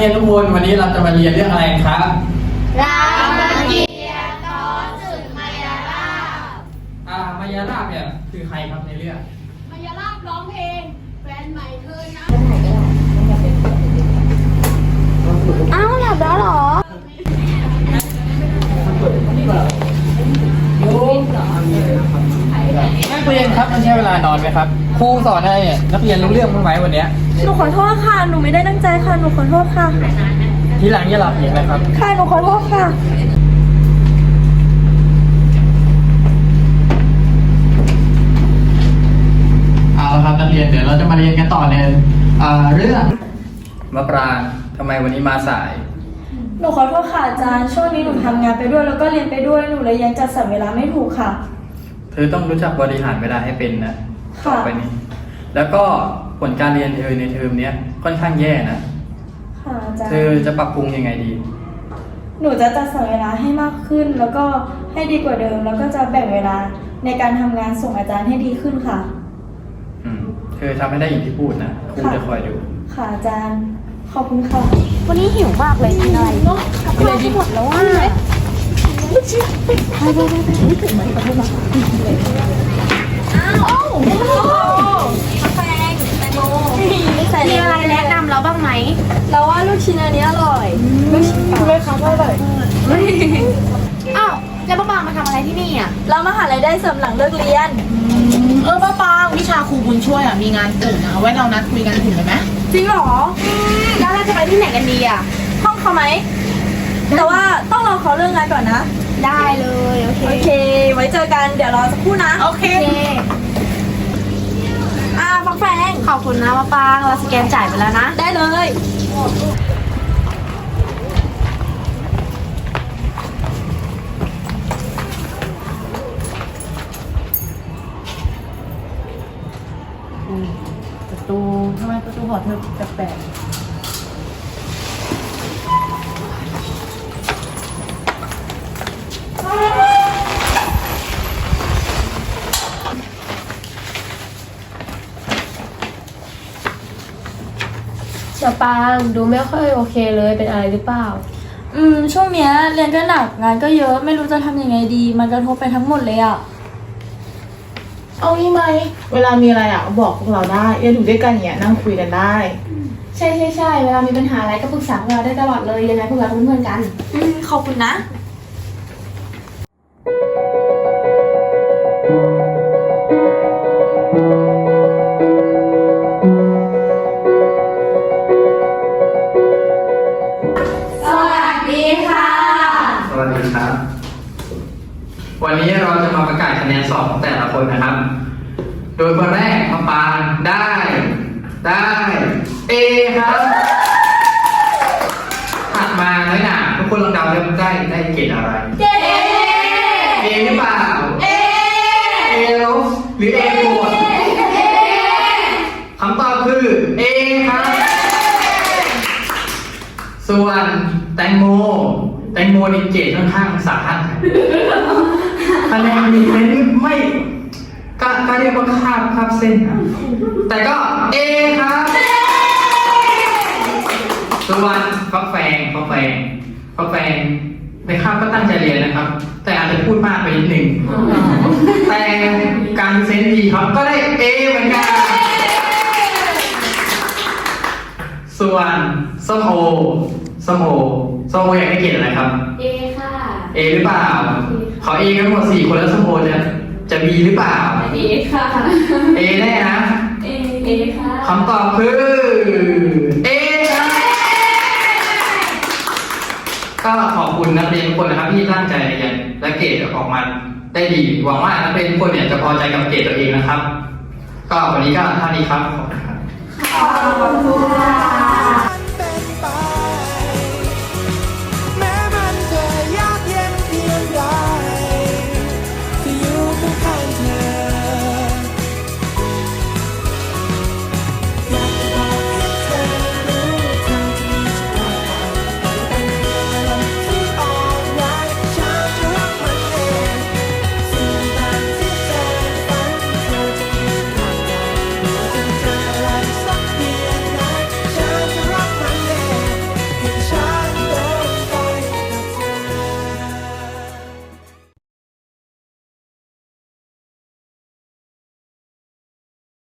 เรียนทุกคนวันนี้เราจะมาเรียนเรื่องอะไรครับรามเกียรติ์ตอนสุดมายาลาบอ่ามายาลาบเนี่ยคือใครครับในเรื่องมายาลาบร้องเพลงแฟนใหม่เธอนะอ้าวหลับแล้วเหรอนักเรียนครับมันใช้เวลานอนไหมครับ ครูสอนให้นักเรียนรู้เรื่องบ้างไหมวันเนี้ยหนูขอโทษค่ะ หนูไม่ได้ตั้งใจค่ะ หนูขอโทษค่ะ ทีหลังอย่าหลับอีกนะครับ ค่ะ หนูขอโทษค่ะ เอาละครับนักเรียนเดี๋ยวเราจะมาเรียนกันต่อในอ่าเรื่องมะปรางทำไมวันนี้มาสาย หนูขอโทษค่ะอาจารย์ ช่วงนี้หนูทำงานไปด้วยแล้วก็เรียนไปด้วย หนูเลยยังจัดสรรเวลาไม่ถูกค่ะ เธอต้องรู้จักบริหารเวลาให้เป็นนะ ค่ะ ต่อไปนี้ แล้วก็ผลการเรียนเธอในเทอมเนี้ยค่อนข้างแย่นะ ค่ะอาจารเธอย์จะปรับปรุงยังไงดี หนูจะจัดสรรเวลาให้มากขึ้น แล้วก็ให้ดีกว่าเดิม แล้วก็จะแบ่งเวลาในการทำงานส่งอาจารย์ให้ดีขึ้นค่ะ อืม เธอทำให้ได้อย่างที่พูดนะครูค่ะ จะคอยดู ค่ะอาจารย์ ขอบคุณค่ะ วันนี้หิวมากเลยกินอะไรกลับเลยดีหมดแล้วว่า มีอะไรแนะนำเราบ้างไหม เราว่าลูกชิ้นอันนี้อร่อยลูกชิ้นคุณแม่ค้าอร่อยอ้าวแล้วป้าปางมาทำอะไรที่นี่อะ เรามาหารายได้เสริมหลังเลิกเรียน เออป้าปางวิชาครูบุญช่วยอะมีงานกลุ่มนะเอาไว้เรานัดคุยกันถึงเลยไหมจริงเหรอ แล้วเราจะไปที่ไหนกันดีอะ ห้องเขาไหม แต่ว่าต้องรอเขาเรื่องงานก่อนนะ ได้เลย โอเค โอเค ไว้เจอกันเดี๋ยวรอสักครู่นะ โอเคโอเคอ่าฟัก แฟงขอบคุณนะป้าปางเราสแกนจ่ายไปแล้วนะ ได้เลย ประตูทำไมประตูหอเธอแปลกๆ เชอปางดูไม่ค่อยโอเคเลยเป็นอะไรหรือเปล่า อืม ช่วงเนี้ยเรียนก็หนักงานก็เยอะไม่รู้จะทำยังไงดี มันกระทบไปทั้งหมดเลยอะเอางี้ไหม เวลามีอะไรอะบอกพวกเราได้อย่าอยู่ด้วยกันอย่างเงี้ยนั่งคุยกันได้ ใช่ใช่ใช่เวลามีปัญหาอะไรก็ปรึกษาพวกเราได้ตลอดเลยยังไงพวกเราเป็นเพื่อนกัน อืมขอบคุณนะ สวัสดีครับ วันนี้เราจะมาประกาศคะแนนสอบของแต่ละคนนะครับ โดยคนแรกมะปางได้ ได้ A ครับถัดมาน้อยหนาทุกคนลองเดาเริ่มได้ได้เกรดอะไรเย้ A หรือเปล่า A A ลบหรือ A บวกคำตอบคือ A ครับ ส่วนแตงโมแต งโมนี่เกรดค่อนข้างสาหัสคะแนนมีไม่ไม่ก็ก็เรียกว่าคาบคาบเส้นนะแต่ก็ A ครับส่วนฟักแฟงฟักแฟงฟักแฟงในคาบก็ตั้งใจเรียนนะครับ แต่อาจจะพูดมากไปนิดหนึ่งแต่การเซนดีครับก็ได้ A เหมือนกัน ส่วนส้มโอส้มโอส้มโออยากได้เกรดอะไรครับ เอค่ะ A หรือเปล่า ขอ A กันหมดสี่คนแล้วส้มโอจะจะ B หรือเปล่า เอค่ะ A แน่นะเอเอค่ะคำตอบคือ A ครับก็ขอบคุณนักเรียนทุกคนนะครับที่ตั้งใจเรียนและเกรดออกมาได้ดีหวังว่านักเรียนทุกคนเนี่ยจะพอใจกับเกรดตัวเองนะครับ ก็วันนี้ก็เท่านี้ครับขอบคุณครับ ขอบคุณค่ะ